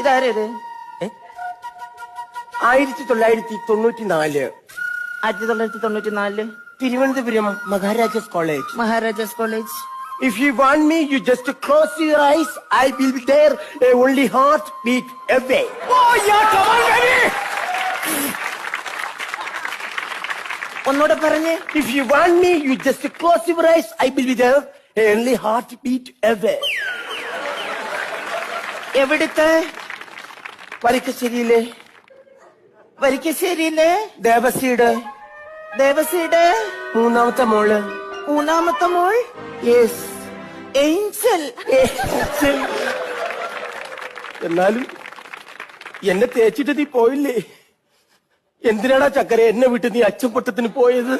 ഇതാരേത്? ആയിരത്തി തൊള്ളായിരത്തി തൊണ്ണൂറ്റി നാല് ആയിരത്തി തൊള്ളായിരത്തി തൊണ്ണൂറ്റി നാല് Thiruvananthapuram Maharajas college Maharajas college if you want me you just close your eyes I will there a only heartbeat away ഒന്നോടെ പറഞ്ഞ്. If you want me you just close your eyes I will there a only heartbeat away എവിടുത്തെ? വരിക്കശ്ശേരിയിലെ. വരിക്കശ്ശേരിയിലെ? ദേവസിയുടെ ദേവസിയുടെ മൂന്നാമത്തെ മോൾ. മൂന്നാമത്തെ മോൾ? Yes Angel എന്നാലും എന്നെ തേച്ചിട്ട് നീ പോയില്ലേ? എന്തിനാടാ ചക്കര? എന്നെ വിട്ട് നീ അച്ചപ്പൊട്ടത്തിന് പോയത്?